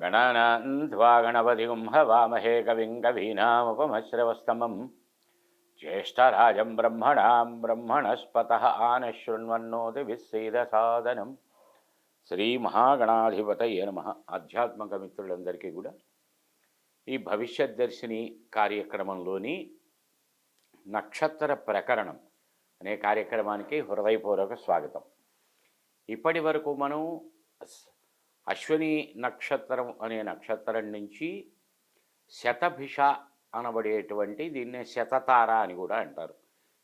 గణానాన్వా గణపతిగుం వామహే కవిం కవీనాముపమశ్రవస్తమం జ్యేష్టరాజం బ్రహ్మణాం బ్రహ్మణస్పత ఆనశృణ్వన్నోతి సాధనం శ్రీ మహాగణాధిపతయ నమ ఆధ్యాత్మిక మిత్రులందరికీ కూడా ఈ భవిష్యత్ దర్శిని కార్యక్రమంలోని నక్షత్ర ప్రకరణం అనే కార్యక్రమానికి హృదయపూర్వక స్వాగతం. ఇప్పటి వరకు మనం అశ్విని నక్షత్రం అనే నక్షత్రం నుంచి శతభిష అనబడేటువంటి దీన్నే శతతార అని కూడా అంటారు.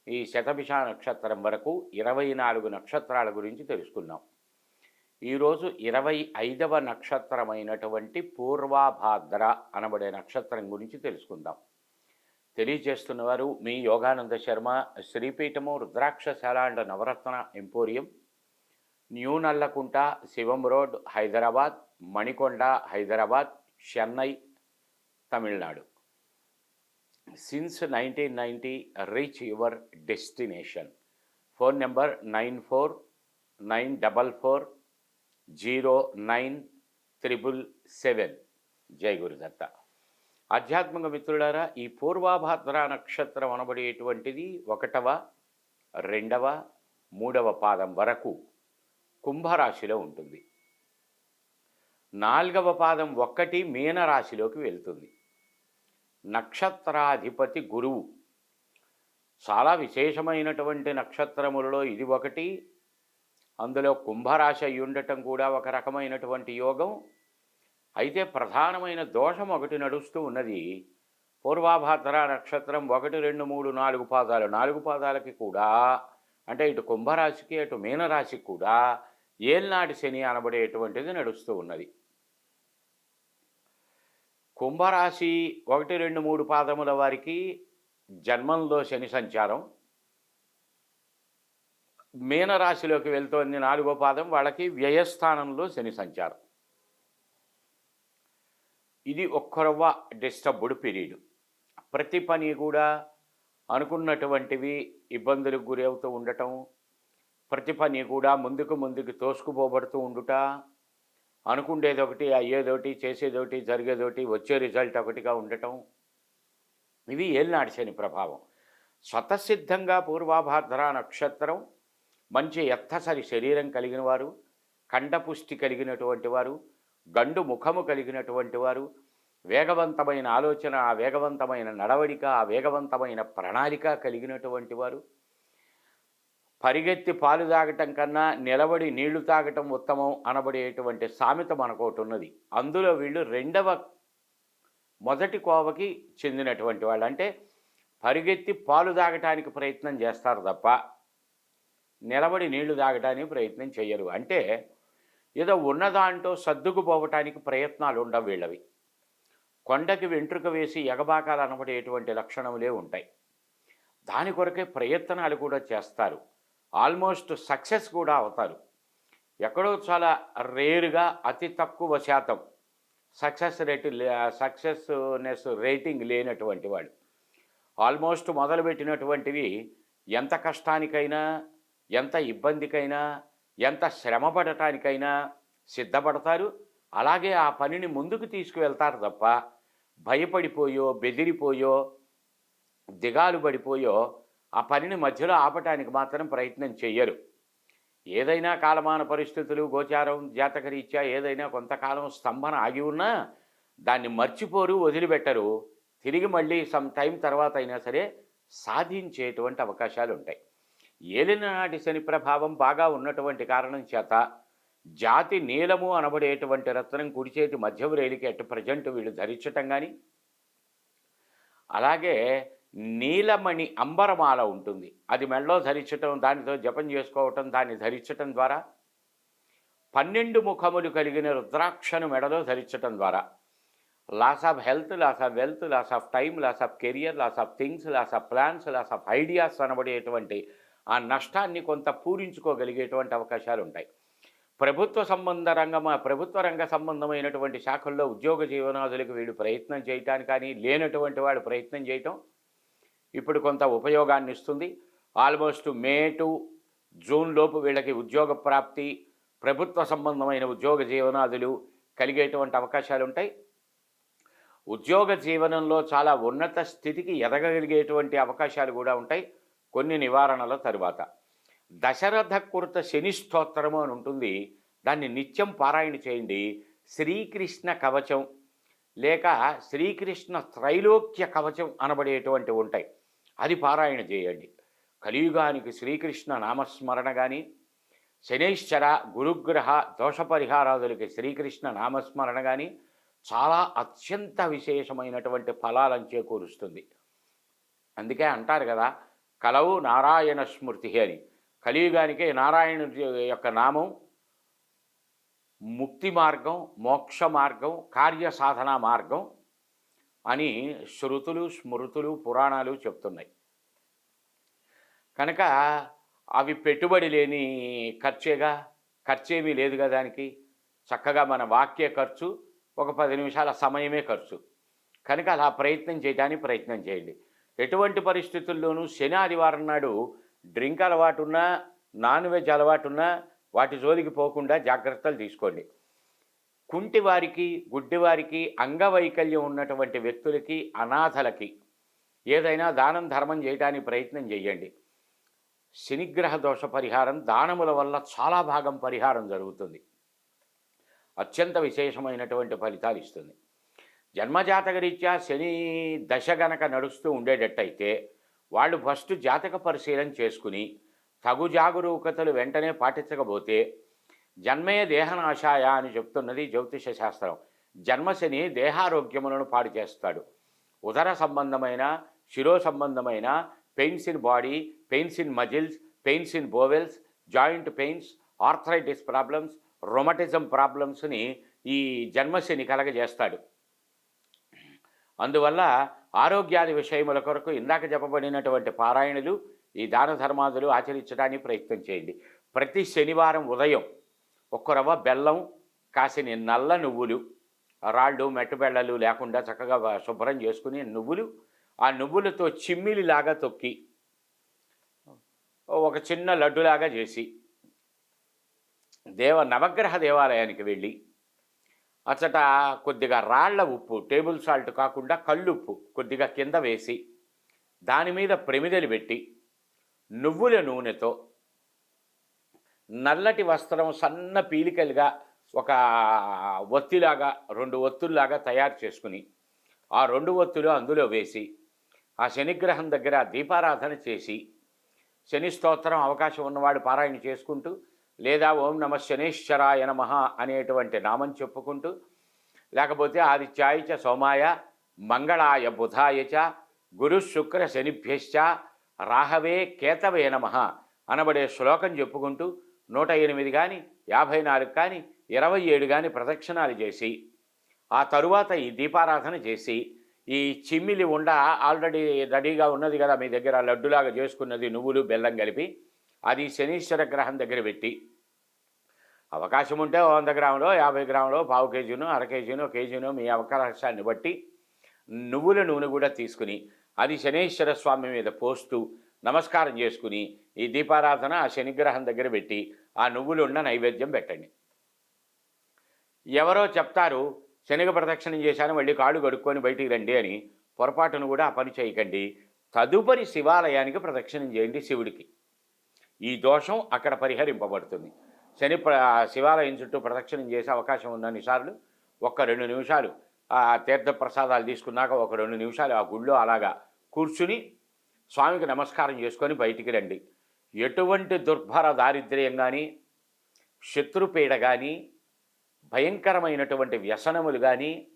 ఈ శతభిష నక్షత్రం వరకు ఇరవై నాలుగు నక్షత్రాల గురించి తెలుసుకున్నాం ఈరోజు ఇరవై ఐదవ నక్షత్రమైనటువంటి పూర్వాభాద్ర అనబడే నక్షత్రం గురించి తెలుసుకుందాం. తెలియజేస్తున్నవారు మీ Yogananda Sharma Sripeethamu Rudrakshashala and Navaratna emporium. New Nallakunta Shivam road Hyderabad Manikonda Hyderabad Chennai Tamil Nadu. Since nineteen ninety reach your destination phone number nine four nine double four zero nine triple seven జై గురుదత్త. ఆధ్యాత్మిక మిత్రులారా ఈ పూర్వాభాద్ర నక్షత్రం అనబడేటువంటిది ఒకటవ రెండవ మూడవ పాదం వరకు కుంభరాశిలో ఉంటుంది. నాలుగవ పాదం ఒక్కటి మీనరాశిలోకి వెళ్తుంది. నక్షత్రాధిపతి గురువు. చాలా విశేషమైనటువంటి నక్షత్రములలో ఇది ఒకటి. అందులో కుంభరాశి అయి ఉండటం కూడా ఒక రకమైనటువంటి యోగం. అయితే ప్రధానమైన దోషం ఒకటి నడుస్తూ ఉన్నది. పూర్వాభాద్ర నక్షత్రం ఒకటి రెండు మూడు నాలుగు పాదాలు. నాలుగు పాదాలకి కూడా అంటే ఇటు కుంభరాశికి అటు మీనరాశికి కూడా ఏల్నాటి శని అనబడేటువంటిది నడుస్తూ ఉన్నది. కుంభరాశి ఒకటి రెండు మూడు పాదముల వారికి జన్మంలో శని సంచారం. మీనరాశిలోకి వెళ్తోంది నాలుగో పాదం వాళ్ళకి వ్యయస్థానంలో శని సంచారం. ఇది ఒక్కరవ్వ డిస్టర్బ్డ్ పీరియడ్. ప్రతి పని కూడా అనుకున్నటువంటివి ఇబ్బందులకు గురి అవుతూ ఉండటం ప్రతిభని కూడా ముందుకు ముందుకు తోసుకుపోబడుతూ ఉండుట అనుకుండేది ఒకటి చేసేదోటి జరిగేదోటి వచ్చే రిజల్ట్ ఒకటిగా ఉండటం ఇవి ఏలినాటి శని ప్రభావం. స్వతసిద్ధంగా పూర్వాభాద్ర నక్షత్రం మంచి ఎత్తసరి శరీరం కలిగిన వారు కండపుష్టి కలిగినటువంటి వారు గండు ముఖము కలిగినటువంటి వారు వేగవంతమైన ఆలోచన ఆ వేగవంతమైన నడవడిక ఆ వేగవంతమైన ప్రణాళిక కలిగినటువంటి వారు పరిగెత్తి పాలు తాగటం కన్నా నిలబడి నీళ్ళు తాగటం ఉత్తమం అనబడేటువంటి సామెత మనకోటి ఉన్నది. అందులో వీళ్ళు రెండవ మొదటి కోవకి చెందినటువంటి వాళ్ళు. అంటే పరిగెత్తి పాలు తాగటానికి ప్రయత్నం చేస్తారు తప్ప నిలబడి నీళ్ళు తాగటానికి ప్రయత్నం చేయరు అంటే ఏదో ఉన్నదాంట్లో సర్దుకుపోవటానికి ప్రయత్నాలు ఉండవు వీళ్ళవి. కొండకి వెంట్రుక వేసి ఎగబాకాలు అనబడేటువంటి లక్షణములే ఉంటాయి. దాని కొరకే ప్రయత్నాలు కూడా చేస్తారు. ఆల్మోస్ట్ సక్సెస్ కూడా అవుతారు. ఎక్కడో చాలా రేరుగా అతి తక్కువ శాతం సక్సెస్ రేటు సక్సెస్నెస్ రేటింగ్ లేనటువంటి వాడు ఆల్మోస్ట్ మొదలుపెట్టినటువంటివి ఎంత కష్టానికైనా ఎంత ఇబ్బందికైనా ఎంత శ్రమ పడటానికైనా సిద్ధపడతారు. అలాగే ఆ పనిని ముందుకు తీసుకువెళ్తారు తప్ప భయపడిపోయో బెదిరిపోయో దిగాలు పడిపోయో ఆ పనిని మధ్యలో ఆపటానికి మాత్రం ప్రయత్నం చెయ్యరు. ఏదైనా కాలమాన పరిస్థితులు గోచారం జాతకరీత్యా ఏదైనా కొంతకాలం స్తంభన ఆగి ఉన్నా దాన్ని మర్చిపోరు వదిలిపెట్టరు. తిరిగి మళ్ళీ సమ్ టైం తర్వాత అయినా సరే సాధించేటువంటి అవకాశాలు ఉంటాయి ఏలినాటి శని ప్రభావం బాగా ఉన్నటువంటి కారణం చేత జాతి నీలము అనబడేటువంటి రత్నం కుడిచేతి మధ్య రేలికి అటు ప్రజెంట్ వీళ్ళు ధరించటం కానీ అలాగే నీలమణి అంబరమాల ఉంటుంది. అది మెడలో ధరించటం దానితో జపం చేసుకోవటం దాన్ని ధరించటం ద్వారా పన్నెండు ముఖములు కలిగిన రుద్రాక్షను మెడలో ధరించటం ద్వారా loss of health loss of wealth loss of time loss of career loss of things loss of plans loss of ideas అనబడేటువంటి ఆ నష్టాన్ని కొంత పూరించుకోగలిగేటువంటి అవకాశాలు ఉంటాయి. ప్రభుత్వ సంబంధ రంగం ప్రభుత్వ రంగ సంబంధమైనటువంటి శాఖల్లో ఉద్యోగ జీవనాదులకు వీడు ప్రయత్నం చేయటానికి కానీ లేనటువంటి వాడు ప్రయత్నం చేయటం ఇప్పుడు కొంత ఉపయోగాన్ని ఇస్తుంది. ఆల్మోస్ట్ మే టు జూన్ లోపు వీళ్ళకి ఉద్యోగ ప్రాప్తి ప్రభుత్వ సంబంధమైన ఉద్యోగ జీవనాదులు కలిగేటువంటి అవకాశాలు ఉంటాయి ఉద్యోగ జీవనంలో చాలా ఉన్నత స్థితికి ఎదగగలిగేటువంటి అవకాశాలు కూడా ఉంటాయి కొన్ని నివారణల తరువాత. దశరథ కృత శని స్తోత్రము అని ఉంటుంది. దాన్ని నిత్యం పారాయణ చేయండి. శ్రీకృష్ణ కవచం లేక శ్రీకృష్ణ త్రైలోక్య కవచం అనబడేటువంటి ఉంటాయి. అది పారాయణ చేయండి. కలియుగానికి శ్రీకృష్ణ నామస్మరణ కానీ శనైశ్చర గురుగ్రహ దోష పరిహారాదులకి శ్రీకృష్ణ నామస్మరణ కానీ చాలా అత్యంత విశేషమైనటువంటి ఫలాలను చేకూరుస్తుంది. అందుకే అంటారు కదా కలవు నారాయణ స్మృతి అని. కలియుగానికి నారాయణుడి యొక్క నామం ముక్తి మార్గం మోక్ష మార్గం కార్య సాధన మార్గం అని శృతులు స్మృతులు పురాణాలు చెప్తున్నాయి. కనుక అవి పెట్టుబడి లేని ఖర్చేగా ఖర్చేమీ లేదుగా దానికి. చక్కగా మన వాక్య ఖర్చు ఒక పది నిమిషాల సమయమే ఖర్చు. కనుక అలా ప్రయత్నం చేయడానికి ప్రయత్నం చేయండి. ఎటువంటి పరిస్థితుల్లోనూ శని ఆదివారం నాడు డ్రింక్ అలవాటు ఉన్నా నాన్ వెజ్ అలవాటున్నా వాటి జోలికి పోకుండా జాగ్రత్తలు తీసుకోండి. కుంటి వారికి గుడ్డివారికి అంగవైకల్యం ఉన్నటువంటి వ్యక్తులకి అనాథలకి ఏదైనా దానం ధర్మం చేయడానికి ప్రయత్నం చేయండి. శనిగ్రహ దోష పరిహారం దానముల వల్ల చాలా భాగం పరిహారం జరుగుతుంది. అత్యంత విశేషమైనటువంటి ఫలితాలు ఇస్తుంది. జన్మజాతకరీత్యా శని దశ గనక నడుస్తూ ఉండేటట్టయితే వాళ్ళు ఫస్ట్ జాతక పరిశీలన చేసుకుని తగు జాగరూకతలు వెంటనే పాటించకపోతే జన్మే దేహనాశాయ అని చెప్తున్నది జ్యోతిష శాస్త్రం. జన్మశని దేహారోగ్యములను పాడు చేస్తాడు. ఉదర సంబంధమైన శిరో సంబంధమైన pains in body pains in muscles pains in bowels joint pains arthritis problems rheumatism ప్రాబ్లమ్స్ని ఈ జన్మశని కలగజేస్తాడు. అందువల్ల ఆరోగ్యాది విషయముల కొరకు ఇందాక చెప్పబడినటువంటి పారాయణలు ఈ దాన ధర్మాదులు ఆచరించడానికి ప్రయత్నం చేయండి. ప్రతి శనివారం ఉదయం ఒక్క రవ్వ బెల్లం కాసిన నల్ల నువ్వులు రాళ్ళు మెట్టుబెళ్ళలు లేకుండా చక్కగా శుభ్రం చేసుకుని నువ్వులు ఆ నువ్వులతో చిమ్మిలిలాగా తొక్కి ఒక చిన్న లడ్డులాగా చేసి దేవ నవగ్రహ దేవాలయానికి వెళ్ళి అచ్చట కొద్దిగా రాళ్ళ ఉప్పు టేబుల్ సాల్ట్ కాకుండా కళ్ళుప్పు కొద్దిగా కింద వేసి దాని మీద ప్రమిదలు పెట్టి నువ్వుల నూనెతో నల్లటి వస్త్రం సన్న పీలికలుగా ఒక ఒత్తిలాగా రెండు ఒత్తుల్లాగా తయారు చేసుకుని ఆ రెండు ఒత్తులు అందులో వేసి ఆ శనిగ్రహం దగ్గర దీపారాధన చేసి శని స్తోత్రం అవకాశం ఉన్నవాడు పారాయణ చేసుకుంటూ లేదా ఓం నమ శనేశ్వరాయ నమ అనేటువంటి నామం చెప్పుకుంటూ లేకపోతే ఆదిత్యాయ చ సోమాయ మంగళాయ బుధాయ చ గురు శుక్ర శనిభ్యశ్చ రాహవే కేతవే నమ అనబడే శ్లోకం చెప్పుకుంటూ నూట ఎనిమిది కానీ యాభై నాలుగు కానీ ఇరవై ఏడు కానీ ప్రదక్షిణాలు చేసి ఆ తరువాత ఈ దీపారాధన చేసి ఈ చిమ్మిలి ఉండ ఆల్రెడీ రెడీగా ఉన్నది కదా మీ దగ్గర లడ్డులాగా చేసుకున్నది నువ్వులు బెల్లం కలిపి అది శనీశ్వర గ్రహం దగ్గర పెట్టి. అవకాశం ఉంటే వంద గ్రాములో యాభై గ్రాములో పావు కేజీను అర కేజీను కేజీను మీ అవకాశాన్ని బట్టి నువ్వుల నూనె కూడా తీసుకుని అది శనీశ్వర స్వామి మీద పోస్తూ నమస్కారం చేసుకుని ఈ దీపారాధన ఆ శనిగ్రహం దగ్గర పెట్టి ఆ నువ్వులు ఉన్న నైవేద్యం పెట్టండి. ఎవరో చెప్తారు శనగ ప్రదక్షిణం చేశాను మళ్ళీ కాళ్ళు కడుక్కొని బయటికి రండి అని. పొరపాటును కూడా ఆ పని చేయకండి. తదుపరి శివాలయానికి ప్రదక్షిణం చేయండి శివుడికి. ఈ దోషం అక్కడ పరిహరింపబడుతుంది. శని శివాలయం చుట్టూ ప్రదక్షిణం చేసే అవకాశం ఉన్న సార్లు ఒక్క రెండు నిమిషాలు. ఆ తీర్థ ప్రసాదాలు తీసుకున్నాక ఒక రెండు నిమిషాలు ఆ గుళ్ళో అలాగా కూర్చుని స్వామికి నమస్కారం చేసుకొని బయటికి రండి. ఎటువంటి దుర్భర దారిద్ర్యం కానీ శత్రుపీడ కానీ భయంకరమైనటువంటి వ్యసనములు కానీ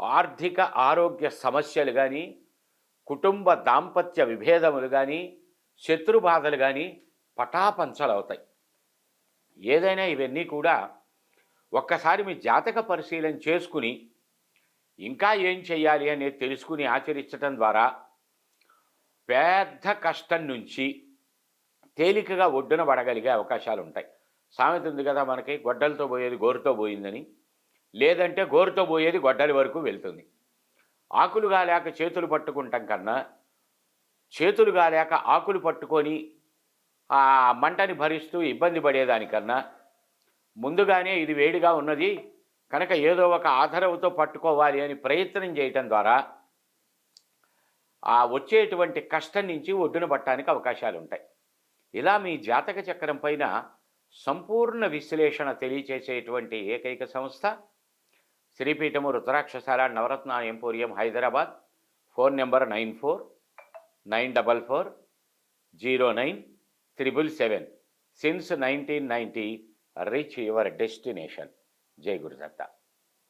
ఆర్థిక ఆరోగ్య సమస్యలు కానీ కుటుంబ దాంపత్య విభేదములు కానీ శత్రుబాధలు కానీ పటాపంచలవుతాయి. ఏదైనా ఇవన్నీ కూడా ఒక్కసారి మీ జాతక పరిశీలన చేసుకుని ఇంకా ఏం చేయాలి అనేది తెలుసుకుని ఆచరించటం ద్వారా పెద్ద కష్టం నుంచి తేలికగా ఒడ్డున పడగలిగే అవకాశాలు ఉంటాయి సామెత ఉంది కదా మనకి గొడ్డలతో పోయేది గోరుతో పోయిందని. లేదంటే గోరుతో పోయేది గొడ్డలి వరకు వెళ్తుంది. ఆకులు కాలేక చేతులు పట్టుకుంటాం కన్నా చేతులు కాలేక ఆకులు పట్టుకొని ఆ మంటని భరిస్తూ ఇబ్బంది పడేదానికన్నా ముందుగానే ఇది వేడిగా ఉన్నది కనుక ఏదో ఒక ఆధారవుతో పట్టుకోవాలి అని ప్రయత్నం చేయటం ద్వారా ఆ వచ్చేటువంటి కష్టం నుంచి ఒడ్డున పట్టడానికి అవకాశాలు ఉంటాయి ఇలా మీ జాతక చక్రం పైన సంపూర్ణ విశ్లేషణ తెలియచేసేటువంటి ఏకైక సంస్థ Sripeethamu Rudrakshasala Navaratna emporium Hyderabad. Phone number nine four nine double four zero nine triple seven. Since nineteen ninety reach your destination జై గురుదత్త.